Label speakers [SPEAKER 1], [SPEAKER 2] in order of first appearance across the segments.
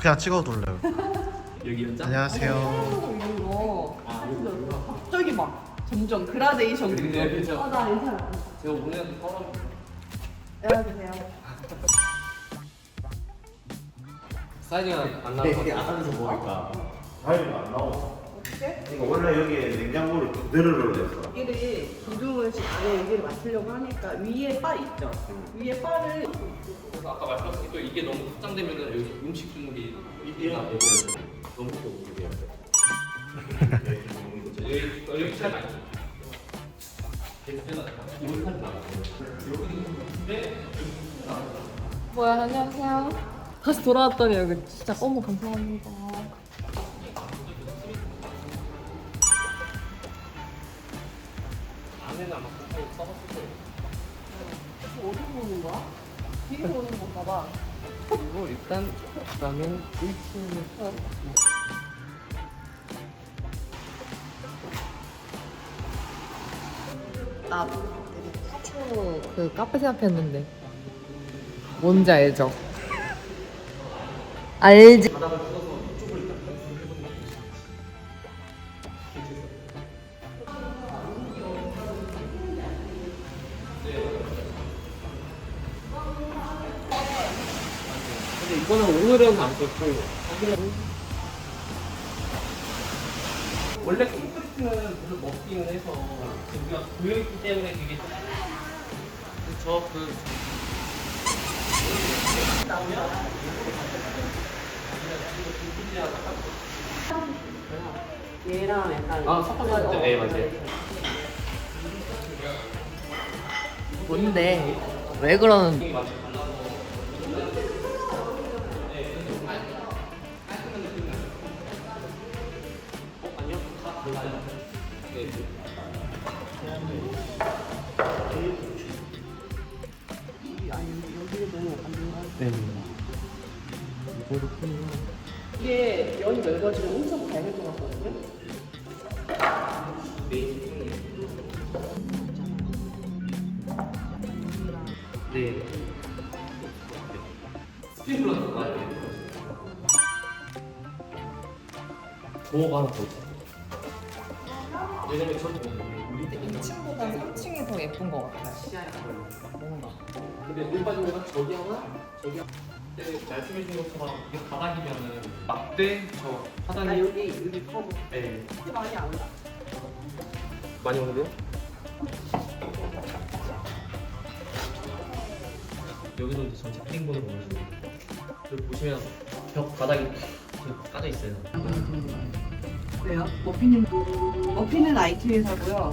[SPEAKER 1] 그냥 찍어도 올래요.
[SPEAKER 2] 여기 연장?
[SPEAKER 1] 안녕하세요.
[SPEAKER 3] 이런
[SPEAKER 2] 거아 이거
[SPEAKER 3] 갑자기 막 점점 그라데이션
[SPEAKER 2] 네,
[SPEAKER 3] 그거.
[SPEAKER 2] 그죠.
[SPEAKER 3] 아, 나 괜찮아.
[SPEAKER 2] 제가 오늘 처음
[SPEAKER 3] 안녕하세요.
[SPEAKER 2] 사이즈가 안 나올 것 같아 안에서 먹으니까
[SPEAKER 4] 과일이 안 나와.
[SPEAKER 3] 어
[SPEAKER 4] 이거 원래 여기에 냉장고를 그대로 넣어놨어.
[SPEAKER 3] 여기를 기둥을 지금 안에 여기를 맞추려고 하니까 위에 바 있죠? 위에 바를
[SPEAKER 2] 그래서 아까 말씀하신 또 이게 너무 확장되면은 여기 음식 종목이 이나 여기 너무 또 움직여요. 여기 여기 잘 많이
[SPEAKER 5] 뭐야 안녕하세요. 다시 돌아왔더니 여기 진짜 어머 감사합니다.
[SPEAKER 2] 안에는 아마 곰팡이 써봤을 거예요
[SPEAKER 3] 어디 보는 거야? 뒤에 보는 건가 봐.
[SPEAKER 2] 그리고 일단 그다음엔 1층에서
[SPEAKER 3] 나
[SPEAKER 5] 초, 그 카페 생각했는데 뭔지 알죠? 알지.
[SPEAKER 2] 근데 이거 는 오늘은 안 썼고 원래 콘크리트는 물을 먹기는 해서 우리가 고여있기 때문에 되게 저그
[SPEAKER 3] 얘랑 약간
[SPEAKER 2] 아, 섞어서 네, 맞아요.
[SPEAKER 5] 뭔데? 왜 그러는?
[SPEAKER 3] 이게 면이 넓어지면 엄청 밝을 것 같거든요?
[SPEAKER 2] 네. 스피드로 나가요. 도어가 하나 더 있어. 왜냐면 전 우리
[SPEAKER 5] 2층보다 3층이 더 예쁜 것 같아요. 뭔가.
[SPEAKER 2] 근데 물 빠진 데가 저기 하나, 저기 하나. 근데 말씀해 주신 것처럼 이게 바닥이면은 막대
[SPEAKER 3] 저나
[SPEAKER 2] 하단이
[SPEAKER 3] 여기 여기 커버
[SPEAKER 2] 네.
[SPEAKER 3] 많이 안 나.
[SPEAKER 2] 많이 오는데요? 여기도 이제 전체 패딩본을 보여주고 여기 보시면 벽 바닥이 이렇게 까져 있어요.
[SPEAKER 3] 왜요? 머피는 머피는 IT 회사고요.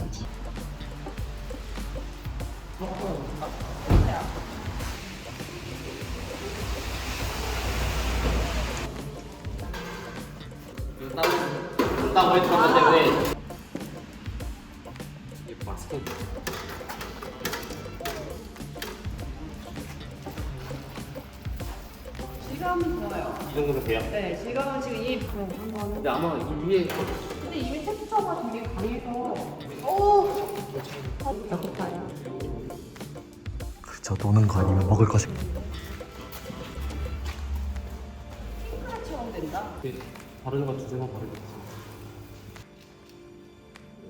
[SPEAKER 3] 지감은 좋아요.
[SPEAKER 2] 이 정도면 돼요.
[SPEAKER 3] 네, 지감은 지금 이 한번.
[SPEAKER 2] 근데 아마 이 위에
[SPEAKER 3] 근데 이미 텍스처가 되게 강해서. 오. 배고파요.
[SPEAKER 1] 그저 노는 거 아니면 먹을 거
[SPEAKER 3] 된다.
[SPEAKER 2] 이렇게 바르는 거 두세 번 바르고 있어요.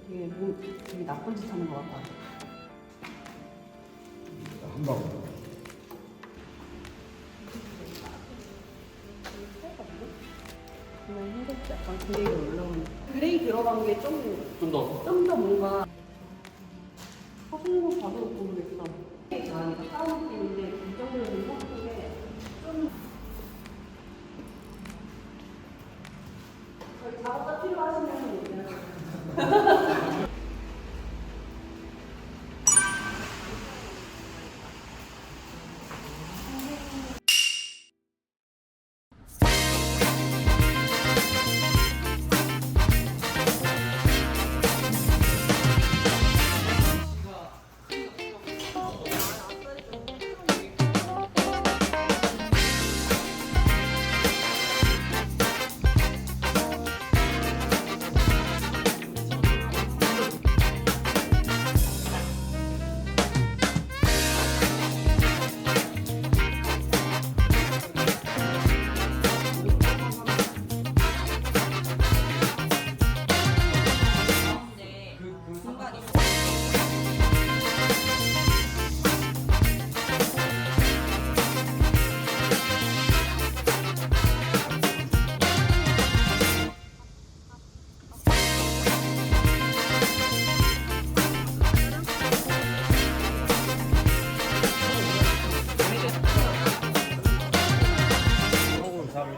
[SPEAKER 3] 되게 뭐 되게 나쁜 짓 하는 것 같다.
[SPEAKER 4] 한 방.
[SPEAKER 3] 그 약간 그레이가 올라오는. 그레이 들어간 게 좀
[SPEAKER 2] 좀 더.
[SPEAKER 3] 좀 더 뭔가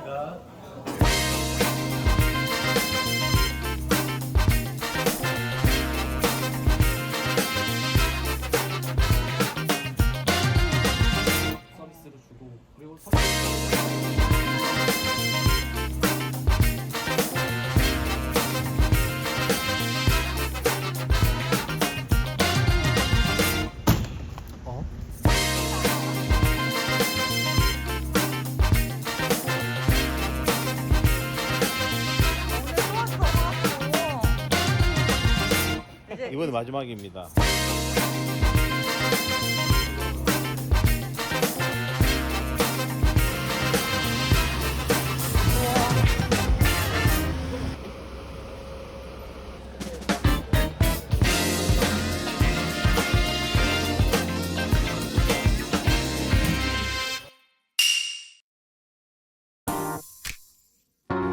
[SPEAKER 3] 감사합니다.
[SPEAKER 4] 이번에 마지막입니다.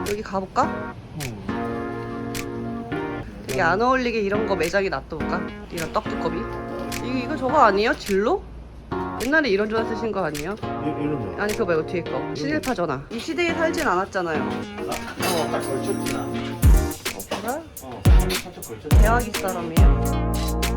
[SPEAKER 3] 여기 가볼까? 되게 안 어울리게 이런 거 매장에 놔둬볼까? 이런 떡 두꺼비 이거, 이거 저거 아니에요? 진로? 옛날에 이런 전화 쓰신 거 아니에요?
[SPEAKER 4] 이- 이런 거.
[SPEAKER 3] 아니 그거 말고 뒤에 거 신일파 전화 이 시대에 살진 않았잖아요 어,
[SPEAKER 4] 딱 걸쳤지 나.
[SPEAKER 3] 어 그래?
[SPEAKER 4] 어, 살짝 걸쳤지.
[SPEAKER 3] 대화기 사람이에요?